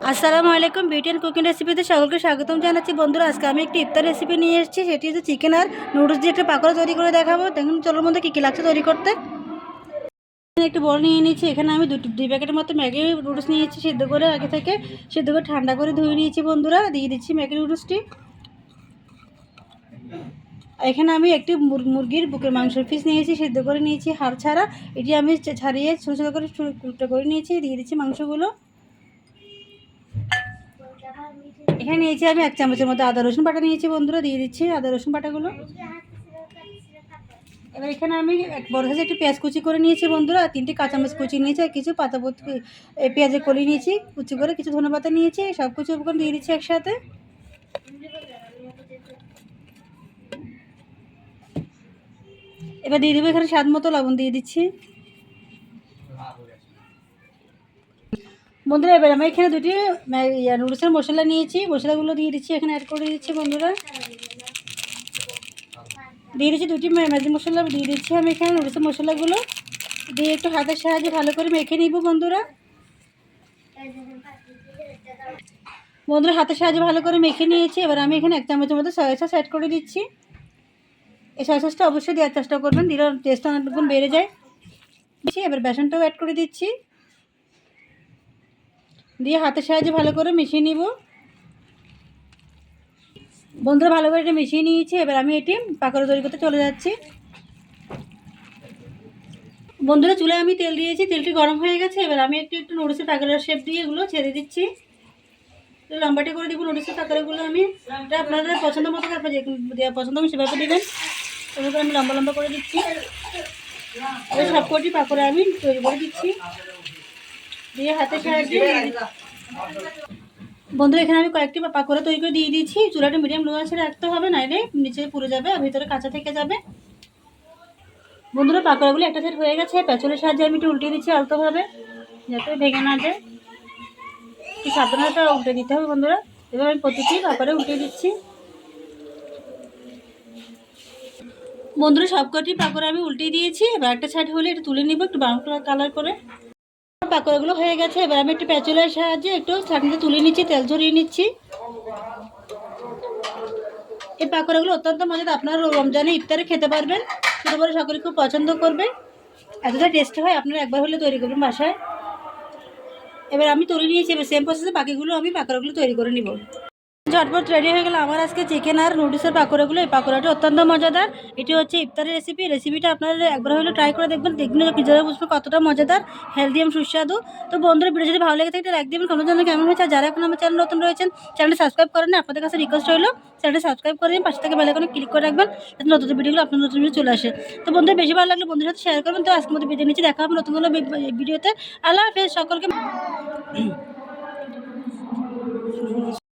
আসসালামু আলাইকুম beauty and cooking রেসিপিতে সকলকে স্বাগতম জানাচ্ছি। বন্ধুরা, আজকে আমি একটি ইফতার রেসিপি নিয়ে এসেছি, সেটি হচ্ছে চিকেন আর নুডলস দিয়ে একটা পাকোড়া তৈরি করে দেখাবো। দেখুন চলোর মধ্যে কী কী লাগছে তৈরি করতে। একটু বড় নিয়ে নিয়েছি, এখানে আমি দুটো দুই প্যাকেটের মতো ম্যাগি নুডলস নিয়েছি সিদ্ধ করে, আগে থেকে সেদ্ধ করে ঠান্ডা করে ধুয়ে নিয়েছি বন্ধুরা। দিয়ে দিচ্ছি ম্যাগি নুডলসটি এখানে আমি একটি মুরগির বুকের মাংসের পিস নিয়েছি, সিদ্ধ করে নিয়েছি, হাড় ছাড়া। এটি আমি ছাড়িয়ে ছোটো ছোটো করে করে নিয়েছি, দিয়ে দিচ্ছি মাংসগুলো। এখানে নিয়েছি আমি এক চামচের মতো আদা রসুন বাটা নিয়েছি বন্ধুরা, দিয়ে দিচ্ছি আদা রসুন বাটাগুলো। এবার এখানে আমি এক বড় সাইজে একটু পেঁয়াজ কুচি করে নিয়েছি বন্ধুরা তিনটে কাঁচামরিচ কুচি নিয়েছি, আর কিছু পাতা পেঁয়াজের কলি নিয়েছি, কুচি করে কিছু ধনে পাতা নিয়েছি, সব কিছু দিয়ে দিচ্ছি একসাথে। এবার দিয়ে দেবো এখানে স্বাদ মতো লবণ দিয়ে দিচ্ছি। বন্ধুরা, এবার আমি এখানে দুটি নুডলসের মশলা নিয়েছি। মশলাগুলো দিয়ে দিচ্ছি, এখানে অ্যাড করে দিচ্ছি বন্ধুরা। দিয়ে দিচ্ছি দুটি ম্যা- ম্যাগি মশলা, দিয়ে দিচ্ছি আমি এখানে নুডলসের মশলাগুলো। দিয়ে একটু হাতের সাহায্যে ভালো করে মেখে নিব বন্ধুরা। বন্ধুরা, হাতের সাহায্যে ভালো করে মেখে নিয়েছি। এবার আমি এখানে এক চামচের মতো সয়া সস অ্যাড করে দিচ্ছি। এই সয়া সসটা অবশ্যই দেওয়ার চেষ্টা করবেন দিলে টেস্টটা অনেক গুণ বেড়ে যায়। এবার বেসনটাও অ্যাড করে দিচ্ছি। দিয়ে হাতের সাহায্যে ভালো করে মিশিয়ে নিব। বন্ধুরা ভালো করে এটা মিশিয়ে নিয়েছি, এবার আমি এটি পাকোড়া তৈরি করতে চলে যাচ্ছি। বন্ধুরা চুলায় আমি তেল দিয়েছি, তেলটি গরম হয়ে গেছে, এবার আমি একটু একটু নুডলসের পাকোড়ার শেপ দিয়ে এগুলো ছেড়ে দিচ্ছি। লম্বাটি করে দিব নুডলসের পাকোড়াগুলো আমি। এটা আপনাদের পছন্দ মতো তারপর যে পছন্দ আমি সেভাবে দেবেন। আমি লম্বা লম্বা করে দিচ্ছি। এবার সবকটি পাকোড়া আমি তৈরি করে দিচ্ছি। দিয়ে হাতের সাহায্যে বন্ধুরা এখানে আমি কয়েকটি পাকোড়া তৈরি করে দিয়ে দিয়েছি। চুলাটা মিডিয়াম লো আছে রাখতে হবে না নাইলে নিচে পুড়ে যাবে আর ভিতরে কাঁচা থেকে যাবে। বন্ধুরা পাকোড়াগুলো একটা সাইড হয়ে গেছে। পেঁচলের সাহায্যে আমি একটু উল্টে দিচ্ছি আলতোভাবে যাতে ভেঙে না যায়। একটু সাবধানতা উল্টে দিতে হবে বন্ধুরা। এবার আমি প্রতিটি পাকোড়া উল্টে দিচ্ছি। বন্ধুরা সবকটি পাকোড়া আমি উল্টে দিয়েছি। এবার একটা সাইড হলে একটু তুলে নিব একটু ব্রাউন কালার করে। পাকোড়াগুলো হয়ে গেছে। এবার আমি একটু প্যাচুলার সাহায্যে একটু ছাটনিতে তুলে নিচ্ছি, তেল ঝরিয়ে নিচ্ছি। এই পাকোড়াগুলো অত্যন্ত মজাদার। আপনারা রমজানে ইফতারে খেতে পারবেন। ছোটো বড় সকলে খুব পছন্দ করবে। এতটা টেস্ট হয়, আপনারা একবার হলে তৈরি করবেন বাসায়। এবার আমি তুলে নিয়েছি, এবার সেম প্রসেসে বাকিগুলো আমি পাকোড়াগুলো তৈরি করে নিব। ঝটপট রেডি হয়ে গেল। আমার আজকে চিকেন আর নুডলসের পাকোড়াগুলো। এই পাকোড়াটি অত্যন্ত মজাদার। এটি হচ্ছে ইফতারের রেসিপি রেসিপিটা আপনারা একবার হলে ট্রাই করে দেখবেন। দেখবেন নিজেরা বুঝবে কতটা মজাদার হেলদি এবং সুস্বাদু। তো বন্ধুরা ভিডিও যদি ভালো লেগে থাকে লাইক দেবেন কোনো জন্য কেমন হয়েছে। যারা এখন আমার চ্যানেল নতুন রয়েছেন চ্যানেলটি সাবস্ক্রাইব করেন আপনাদের কাছে রিকোয়েস্ট রইল চ্যানেলটি সাবস্ক্রাইব করে দিন পাশে থেকে বেলাইকনে ক্লিক করে রাখবেন, যাতে নতুন ভিডিওগুলো আপনার নতুন ভিডিও চলে আসে। তো বন্ধুরা, বেশি ভালো লাগলে বন্ধুদের সাথে শেয়ার করবেন। তো আজকের মধ্যে ভিডিও নিচে দেখা হবে নতুন কোনো ভিডিওতে আল্লাহ হাফেজ, সকলকে